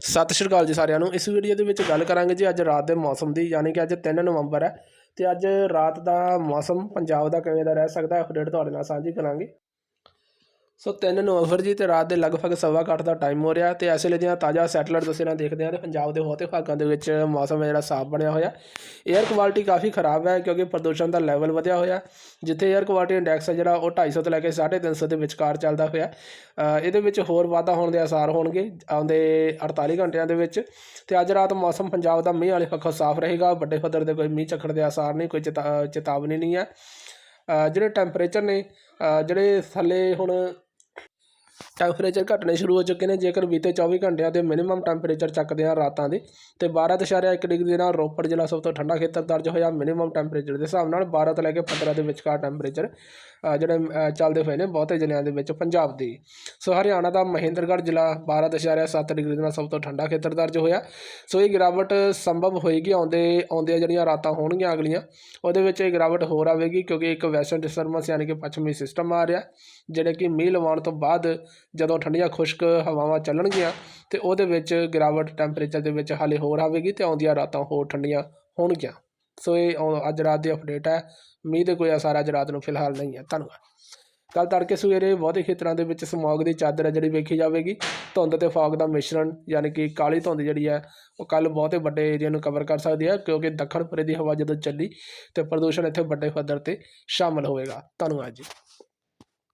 ਸਤਿ ਸ਼੍ਰੀ ਅਕਾਲ ਜੀ ਸਾਰਿਆਂ ਨੂੰ। ਇਸ ਵੀਡੀਓ ਦੇ ਵਿੱਚ ਗੱਲ ਕਰਾਂਗੇ ਜੀ ਅੱਜ ਰਾਤ ਦੇ ਮੌਸਮ ਦੀ, ਯਾਨੀ ਕਿ ਅੱਜ 3 ਨਵੰਬਰ ਹੈ ਤੇ ਅੱਜ ਰਾਤ ਦਾ ਮੌਸਮ ਪੰਜਾਬ ਦਾ ਕਿਵੇਂ ਦਾ ਰਹਿ ਸਕਦਾ ਅਪਡੇਟ ਤੁਹਾਡੇ ਨਾਲ ਸਾਂਝੀ ਕਰਾਂਗੇ। ਸੋ 3 ਨਵੰਬਰ ਜੀ ਤੇ ਰਾਤ ਦੇ ਲਗਭਗ ਸਵਾ ਕੁ ਅੱਠ ਦਾ ਟਾਈਮ ਹੋ ਰਿਹਾ ਤੇ ਇਸ ਲਈ ਦੀਆਂ ਤਾਜ਼ਾ ਸੈਟਲਾਈਟ ਤਸਵੀਰਾਂ ਦੇਖਦੇ ਹਾਂ ਤੇ ਪੰਜਾਬ ਦੇ ਬਹੁਤੇ ਭਾਗਾਂ ਦੇ ਵਿੱਚ ਮੌਸਮ ਹੈ ਜਿਹੜਾ ਸਾਫ਼ ਬਣਿਆ ਹੋਇਆ। 에ਅਰ ਕੁਆਲਿਟੀ ਕਾਫੀ ਖਰਾਬ ਹੈ ਕਿਉਂਕਿ ਪ੍ਰਦੂਸ਼ਣ ਦਾ ਲੈਵਲ ਵਧਿਆ ਹੋਇਆ। ਜਿੱਥੇ 에ਅਰ ਕੁਆਲਿਟੀ ਇੰਡੈਕਸ ਹੈ ਜਿਹੜਾ ਉਹ 250 ਤੋਂ ਲੈ ਕੇ 350 ਦੇ ਵਿਚਕਾਰ ਚੱਲਦਾ ਹੋਇਆ। ਇਹਦੇ ਵਿੱਚ ਹੋਰ ਵਾਧਾ ਹੋਣ ਦੇ ਆਸਾਰ ਹੋਣਗੇ ਆਉਂਦੇ 48 ਘੰਟਿਆਂ ਦੇ ਵਿੱਚ। ਤੇ ਅੱਜ ਰਾਤ ਮੌਸਮ ਪੰਜਾਬ ਦਾ ਮੀਂਹ ਵਾਲੇ ਪੱਖੋਂ ਸਾਫ਼ ਰਹੇਗਾ, ਵੱਡੇ ਪੱਧਰ ਦੇ ਕੋਈ ਮੀਂਹ ਝੱਖੜ ਦੇ ਆਸਾਰ ਨਹੀਂ, ਕੋਈ ਚੇਤਾ- ਚੇਤਾਵਨੀ ਨਹੀਂ ਹੈ। ਜਿਹੜੇ ਟੈਂਪਰੇਚਰ ਨੇ ਜਿਹੜੇ ਥੱਲੇ ਹੁਣ ਟੈਂਪਰੇਚਰ ਘਟਣੇ ਸ਼ੁਰੂ ਹੋ ਚੁੱਕੇ ਨੇ, ਜੇਕਰ ਬੀਤੇ 24 ਘੰਟਿਆਂ ਦੇ ਮਿਨੀਮਮ ਟੈਂਪਰੇਚਰ ਚੱਕਦੇ ਆ ਰਾਤਾਂ ਦੇ, ਤੇ 12.1 ਡਿਗਰੀ ਦੇ ਨਾਲ ਰੋਪੜ ਜ਼ਿਲ੍ਹਾ ਸਭ ਤੋਂ ਠੰਡਾ ਖੇਤਰ ਦਰਜ ਹੋਇਆ ਮਿਨੀਮਮ ਟੈਂਪਰੇਚਰ ਦੇ ਹਿਸਾਬ ਨਾਲ 12 ਤੋਂ ਲੈ ਕੇ 15 ਦੇ ਵਿਚਕਾਰ ਟੈਂਪਰੇਚਰ ਜਿਹੜੇ ਚੱਲਦੇ ਹੋਏ ਨੇ ਬਹੁਤੇ ਜ਼ਿਲ੍ਹਿਆਂ ਦੇ ਵਿੱਚ ਪੰਜਾਬ ਦੇ। ਸੋ ਹਰਿਆਣਾ ਦਾ ਮਹੇਂਦਰਗੜ੍ਹ ਜ਼ਿਲ੍ਹਾ 12.7 ਡਿਗਰੀ ਦੇ ਨਾਲ ਸਭ ਤੋਂ ਠੰਡਾ ਖੇਤਰ ਦਰਜ ਹੋਇਆ। ਸੋ ਇਹ ਗਿਰਾਵਟ ਸੰਭਵ ਹੋਏਗੀ, ਆਉਂਦੇ, ਆਉਂਦੀਆਂ ਜਿਹੜੀਆਂ ਰਾਤਾਂ ਹੋਣਗੀਆਂ ਅਗਲੀਆਂ, ਉਹਦੇ ਵਿੱਚ ਇਹ ਗਿਰਾਵਟ ਹੋਰ ਆਵੇਗੀ ਕਿਉਂਕਿ ਇੱਕ ਵੈਸਟਰਨ ਡਿਸਟਰਬੈਂਸ ਯਾਨੀ ਕਿ ਪੱਛਮੀ ਸਿਸਟਮ ਆ ਰਿਹਾ, ਜਿਹੜੇ ਕਿ ਮੀਂਹ ਲਵਾਉਣ ਤੋਂ ਬਾਅਦ ਜਦੋਂ ਠੰਡੀਆਂ ਖੁਸ਼ਕ ਹਵਾਵਾਂ ਚੱਲਣਗੀਆਂ ਤੇ ਉਹਦੇ ਵਿੱਚ ਗਿਰਾਵਟ ਟੈਂਪਰੇਚਰ ਦੇ ਵਿੱਚ ਹਾਲੇ ਹੋਰ ਆਵੇਗੀ ਤੇ ਆਉਂਦੀਆਂ ਰਾਤਾਂ ਹੋਰ ਠੰਡੀਆਂ ਹੋਣਗੀਆਂ। ਸੋ ਇਹ ਆਉ- ਅੱਜ ਰਾਤ ਦੀ ਅਪਡੇਟ ਹੈ। ਮੀਂਹ ਦੇ ਕੋਈ ਅਸਰ ਅੱਜ ਰਾਤ ਨੂੰ ਫਿਲਹਾਲ ਨਹੀਂ ਹੈ। ਧੰਨਵਾਦ। ਕੱਲ ਤੜਕੇ ਸਵੇਰੇ ਬਹੁਤੇ ਖੇਤਰਾਂ ਦੇ ਵਿੱਚ ਸਮੌਗ ਦੀ ਚਾਦਰ ਹੈ ਜਿਹੜੀ ਵੇਖੀ ਜਾਵੇਗੀ। ਧੁੰਦ ਤੇ ਫੌਗ ਦਾ ਮਿਸ਼ਰਣ ਯਾਨੀ ਕਿ ਕਾਲੀ ਧੁੰਦ ਜਿਹੜੀ ਹੈ, ਉਹ ਕੱਲ ਬਹੁਤੇ ਵੱਡੇ ਏਰੀਆ ਨੂੰ ਕਵਰ ਕਰ ਸਕਦੀ ਹੈ ਕਿਉਂਕਿ ਦੱਖਣ ਪੂਰੇ ਦੀ ਹਵਾ ਜਦੋਂ ਚੱਲੀ ਤੇ ਪ੍ਰਦੂਸ਼ਣ ਇੱਥੇ ਵੱਡੇ ਪੱਧਰ ਤੇ ਸ਼ਾਮਲ ਹੋਵੇਗਾ। ਧੰਨਵਾਦ ਜੀ।